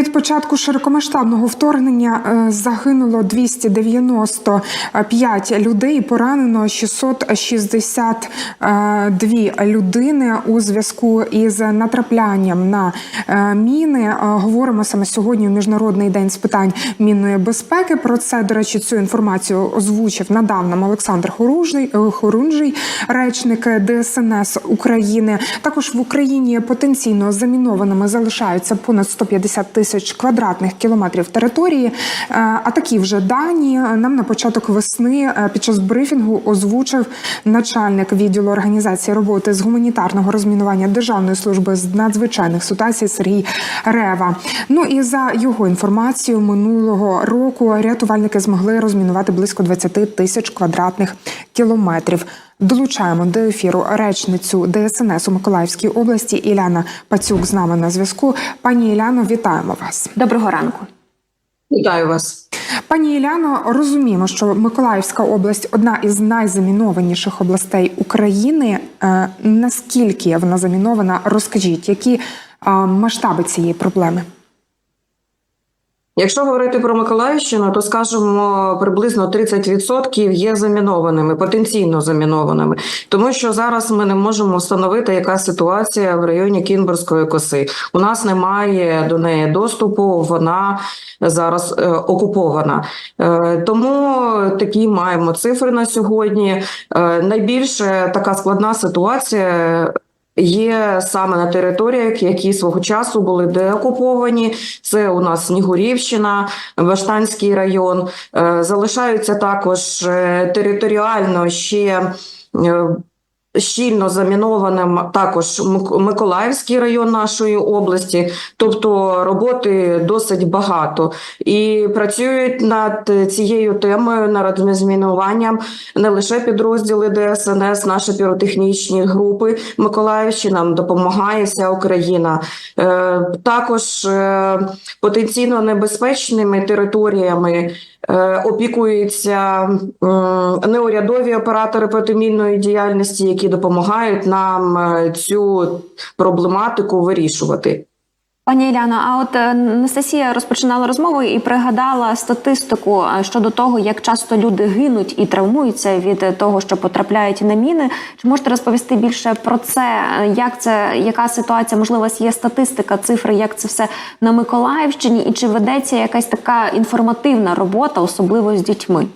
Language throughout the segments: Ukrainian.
Від початку широкомасштабного вторгнення е, загинуло 295 людей, поранено 662 людини у зв'язку із натраплянням на е, міни. Е, Говоримо саме сьогодні у міжнародний день з питань мінної безпеки. Про це до речі, цю інформацію озвучив надав нам Олександр Хоружний, е, Хорунжий, речник ДСНС України. Також в Україні потенційно замінованими залишаються понад 150 тисяч квадратних кілометрів території. Е, А такі вже дані нам на початок весни е, під час брифінгу озвучив начальник відділу організації роботи з гуманітарного розмінування Державної служби з надзвичайних ситуацій Сергій Рева. Ну і за його інформацією, минулого року рятувальники змогли розмінувати близько 20 тисяч квадратних кілометрів. Долучаємо до ефіру речницю ДСНС у Миколаївській області Іляна Пацюк з нами на зв'язку. Пані Іляно, вітаємо вас. Доброго ранку. Вітаю вас. Пані Іляно, розуміємо, що Миколаївська область одна із найзамінованіших областей України. Е, Наскільки вона замінована? Розкажіть, які е, масштаби цієї проблеми? Якщо говорити про Миколаївщину, то скажемо приблизно 30% є замінованими, потенційно замінованими, тому що зараз ми не можемо встановити, яка ситуація в районі Кінбурзької коси. У нас немає до неї доступу, вона зараз е, окупована. Е, тому такі маємо цифри на сьогодні. Е, найбільше така складна ситуація. Є саме на територіях, які свого часу були деокуповані. Це у нас Снігурівщина, Баштанський район. Е, Залишаються також е, територіально ще. Щільно замінованим також Мик- Миколаївський район нашої області, тобто роботи досить багато. І працюють над цією темою над розмінуванням не лише підрозділи ДСНС, наші піротехнічні групи. Миколаївщина допомагає вся Україна. Е, Також е, потенційно небезпечними територіями е, опікуються неурядові оператори протимінної діяльності, які допомагають нам е, цю проблематику вирішувати. Пані Іляно, а от е, Анастасія розпочинала розмову і пригадала статистику е, щодо того, як часто люди гинуть і травмуються від того, що потрапляють на міни. Чи можете розповісти більше про це? Як це яка ситуація? Можливо, є статистика, цифри, як це все на Миколаївщині, і чи ведеться якась така інформативна робота, особливо з дітьми?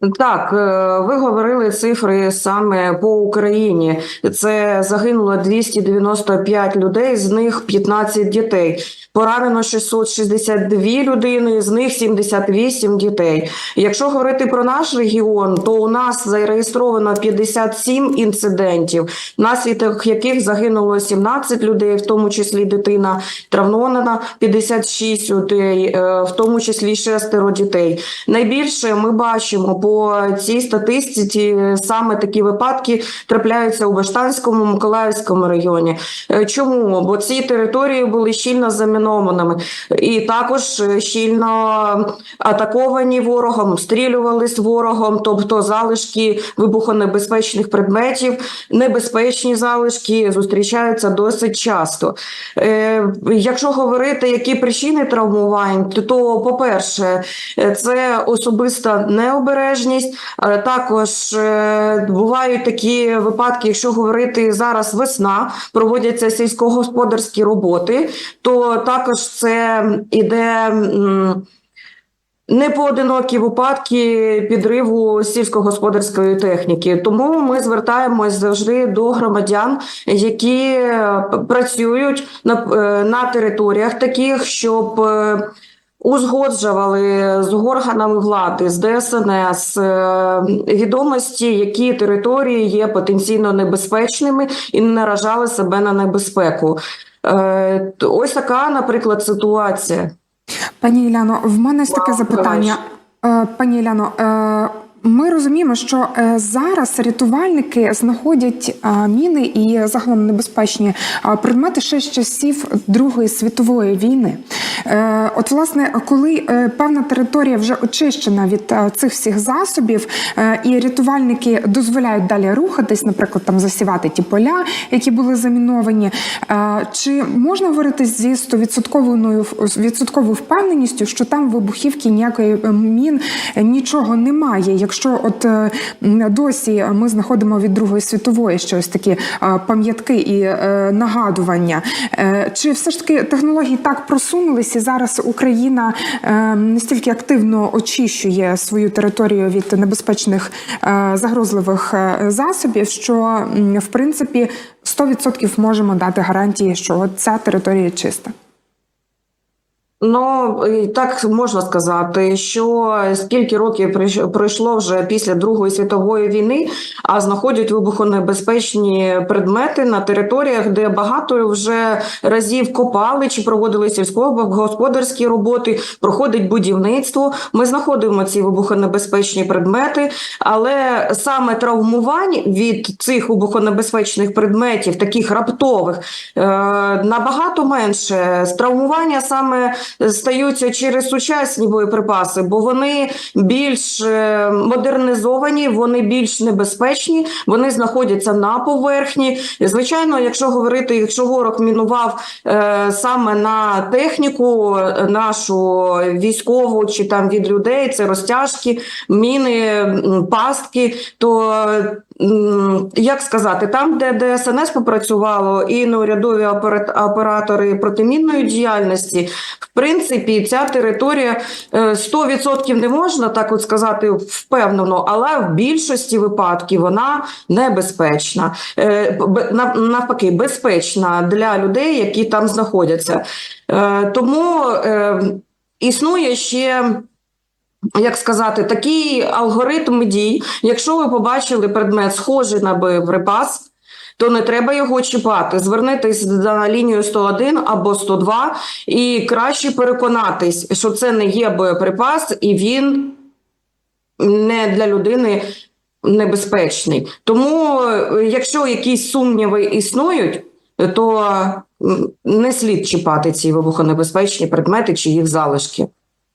Так, е, ви говорили цифри саме по Україні. Це загинуло 295 людей, з них 15 дітей. Поранено 662 людини, з них 78 дітей. Якщо говорити про наш регіон, то у нас зареєстровано 57 інцидентів, внаслідок яких загинуло 17 людей, в тому числі дитина, травмована 56 людей, е, в тому числі шестеро дітей. Найбільше ми бачимо по цій статистиці саме такі випадки трапляються у Баштанському Миколаївському районі. Е, Чому? Бо ці території були щільно замінованими і також е, щільно атаковані ворогом, обстрілювались ворогом, тобто залишки вибухонебезпечних предметів, небезпечні залишки зустрічаються досить часто. Е, Якщо говорити, які причини травмувань, то, по-перше, е, це особиста необережність. Е, Також е, бувають такі випадки, якщо говорити зараз весна, проводяться сільськогосподарські роботи, то також це іде. м, Непоодинокі випадки підриву сільськогосподарської техніки, тому ми звертаємось завжди до громадян, які е, працюють на, на територіях таких, щоб узгоджували з органами влади, з ДСНС е, відомості, які території є потенційно небезпечними і не наражали себе на небезпеку. Е, Ось така, наприклад, ситуація. Пані Іляно, в мене ось таке запитання. Е, Пані Іляно, е, ми розуміємо, що е, зараз рятувальники знаходять е, міни і загалом небезпечні е, предмети ще з часів Другої світової війни. От, власне, коли певна територія вже очищена від цих всіх засобів, і рятувальники дозволяють далі рухатись, наприклад, там засівати ті поля, які були заміновані, чи можна говорити зі стовідсотковою відсотковою впевненістю, що там вибухівки ніякої е, мін нічого немає? Якщо от е, досі ми знаходимо від Другої світової щось такі пам'ятки і е, нагадування, е, чи все ж таки технології так просунулись, і зараз Україна настільки активно очищує свою територію від небезпечних загрозливих засобів, що в принципі 100% можемо дати гарантії, що ця територія чиста. Ну і так можна сказати, що скільки років пройшло вже після Другої світової війни, а знаходять вибухонебезпечні предмети на територіях, де багато вже разів копали чи проводили сільськогосподарські роботи, проходить будівництво. Ми знаходимо ці вибухонебезпечні предмети, але саме травмувань від цих вибухонебезпечних предметів, таких раптових, е, набагато менше. Травмування саме стаються через сучасні боєприпаси, бо вони більш е, модернізовані, вони більш небезпечні, вони знаходяться на поверхні. Звичайно, якщо говорити, якщо ворог мінував е, саме на техніку е, нашу військову чи там від людей, це розтяжки, міни, пастки, то як сказати, там, де ДСНС попрацювало, і неурядові операт- оператори протимінної діяльності, принципі, ця територія е, 100% не можна так от сказати впевнено, але в більшості випадків вона небезпечна. Е, Навпаки, безпечна для людей, які там знаходяться. Е, Тому е, існує ще. Як сказати, такий алгоритм дій. Якщо ви побачили предмет, схожий на боєприпас, то не треба його чіпати. Звернитись на лінію 101 або 102 і краще переконатись, що це не є боєприпас, і він не для людини небезпечний. Тому, е, якщо якісь сумніви існують, то не слід чіпати ці вибухонебезпечні предмети чи їх залишки.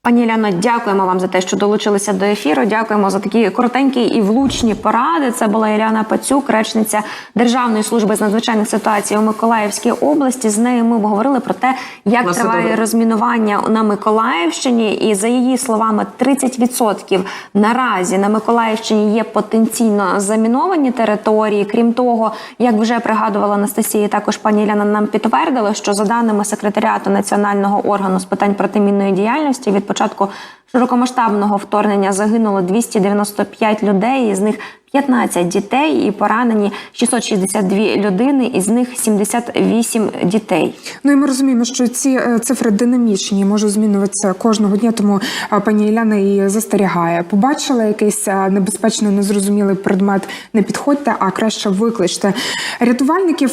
Пані Іляно, дякуємо вам за те, що долучилися до ефіру. Дякуємо за такі коротенькі і влучні поради. Це була Іляна Пацюк, речниця Державної служби з надзвичайних ситуацій у Миколаївській області. З нею ми обговорили про те, як триває добре. розмінування на Миколаївщині. І за її словами, 30% наразі на Миколаївщині є потенційно заміновані території. Крім того, як вже пригадувала Анастасія, також пані Іляна нам підтвердила, що за даними секретаріату національного органу з питань протимінної діяльності від початку широкомасштабного вторгнення загинуло 295 людей, із них 15 дітей і поранені 662 людини, із них 78 дітей. Ну і ми розуміємо, що ці е, цифри динамічні, можуть змінюватися кожного дня. Тому е, пані Іляна і застерігає. Побачила якийсь е, небезпечний, незрозумілий предмет. Не підходьте, а краще викличте рятувальників.